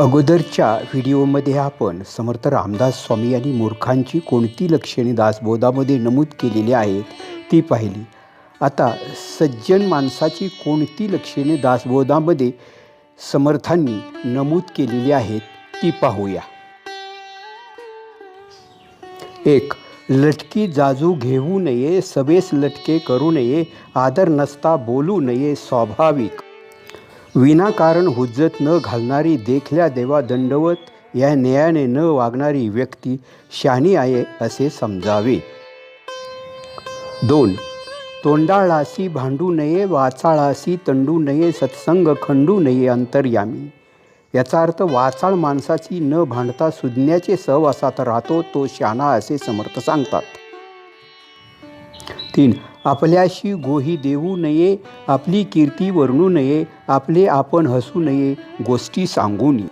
अगोदरच्या व्हिडिओमध्ये आपण समर्थ रामदास स्वामी यांनी मूर्खांची कोणती लक्षणे दासबोधामध्ये नमूद केलेली आहेत ती पाहिली. आता सज्जन माणसाची कोणती लक्षणे दासबोधामध्ये समर्थांनी नमूद केलेली आहेत ती पाहूया. एक लटकी जाजू घेऊ नये सबेस लटके करू नये आदर नसता बोलू नये स्वाभाविक विनाकारण हुज्जत न घालणारी देखल्या देवा दंडवत या न्यायाने न वागणारी व्यक्ती शहाणी आहे असे समजावे. दोन तोंडाळासी भांडू नये वाचाळासी तंडू नये सत्संग खंडू नये अंतर्यामी. याचा अर्थ वाचाळ माणसाची न भांडता सुज्ञाचे सहवासात राहतो तो शहाणा असे समर्थ सांगतात. तीन आपल्याशी गोही देऊ नये आपली कीर्ती वर्णू नये आपले आपण हसू नये गोष्टी सांगू नये.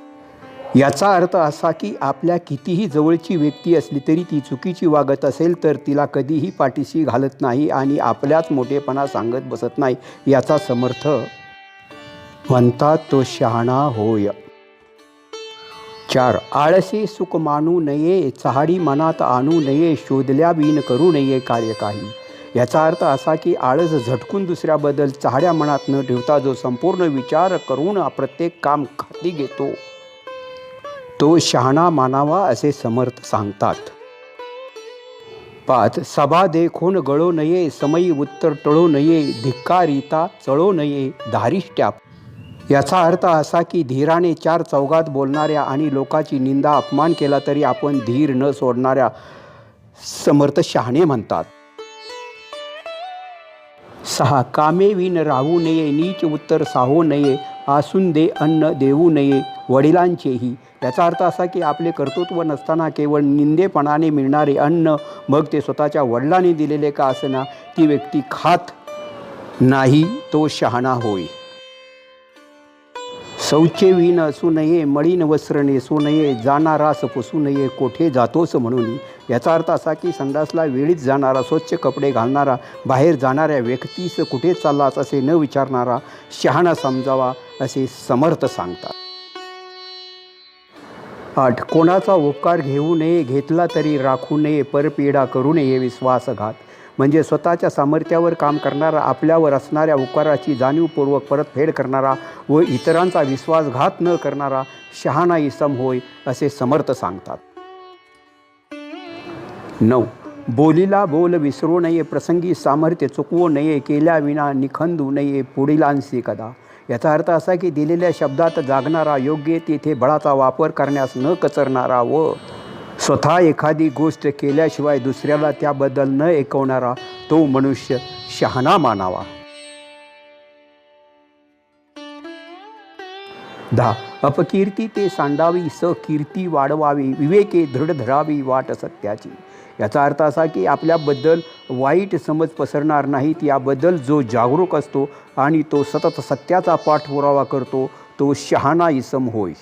याचा अर्थ असा की आपल्या कितीही जवळची व्यक्ती असली तरी ती चुकीची वागत असेल तर तिला कधीही पाठीशी घालत नाही आणि आपल्याच मोठेपणा सांगत बसत नाही याचा समर्थ म्हणतात तो शहाणा होय. चार आळसे सुख मानू नये चहाडी मनात आणू नये शोधल्या बीन करू नये कार्य काही. याचा अर्थ असा की आळस झटकून दुसऱ्याबद्दल चाहड्या मनात न ठेवता जो संपूर्ण विचार करून प्रत्येक काम खाती घेतो. तो शहाणा मानावा असे समर्थ सांगतात. पाच सभा देखून गळो नये समयी उत्तर टळो नये धिक्कारिता चळो नये धारिष्ट्या याचा अर्थ असा की धीराने चार चौघात बोलणाऱ्या आणि लोकाची निंदा अपमान केला तरी आपण धीर न सोडणाऱ्या समर्थ शहाणे म्हणतात. सहा कामे विन राहू नये नीच उत्तर साहो नये आसून दे अन्न देऊ नये वडिलांचेही. याचा अर्थ असा की आपले कर्तृत्व नसताना केवळ निंदेपणाने मिळणारे अन्न मग ते स्वतःच्या वडिलांनी दिलेले का असना? ती व्यक्ती खात नाही तो शहाणा होय. शौचे विण असू नये मळीन वस्त्र नेसू नये जाणारास पुसू नये कोठे जातोस म्हणून? याचा अर्थ असा की संडासला वेळीच जाणारा स्वच्छ कपडे घालणारा बाहेर जाणाऱ्या व्यक्तीस कुठे चाललास असे न विचारणारा शहाणा समजावा असे समर्थ सांगतात. आठ कोणाचा उपकार घेऊ नये घेतला तरी राखू नये परपीडा करू नये विश्वासघात. म्हणजे स्वतःच्या सामर्थ्यावर काम करणारा आपल्यावर असणाऱ्या उपकाराची जाणीवपूर्वक परतफेड करणारा व इतरांचा विश्वासघात न करणारा शहाणा इसम होय असे समर्थ सांगतात. नऊ. बोलीला बोल विसरू नये प्रसंगी सामर्थ्य चुकवू नये केल्याविना निखंदू नये पुढीलांशी कदा. याचा अर्थ असा की दिलेल्या शब्दात जागणारा योग्य तेथे बळाचा वापर करण्यास न कचरणारा व स्वतः एखादी गोष्ट केल्याशिवाय दुसऱ्याला त्याबद्दल न ऐकवणारा तो मनुष्य शहाणा मानावा. दहा अपकीर्ती ते सांडावी सकीर्ती वाढवावी विवेके दृढ धरावी वाट सत्याची. याचा अर्थ असा की आपल्याबद्दल वाईट समज पसरणार नाहीत याबद्दल जो जागरूक असतो आणि तो सतत सत्याचा पाठपुरावा करतो तो शहाणा इसम होय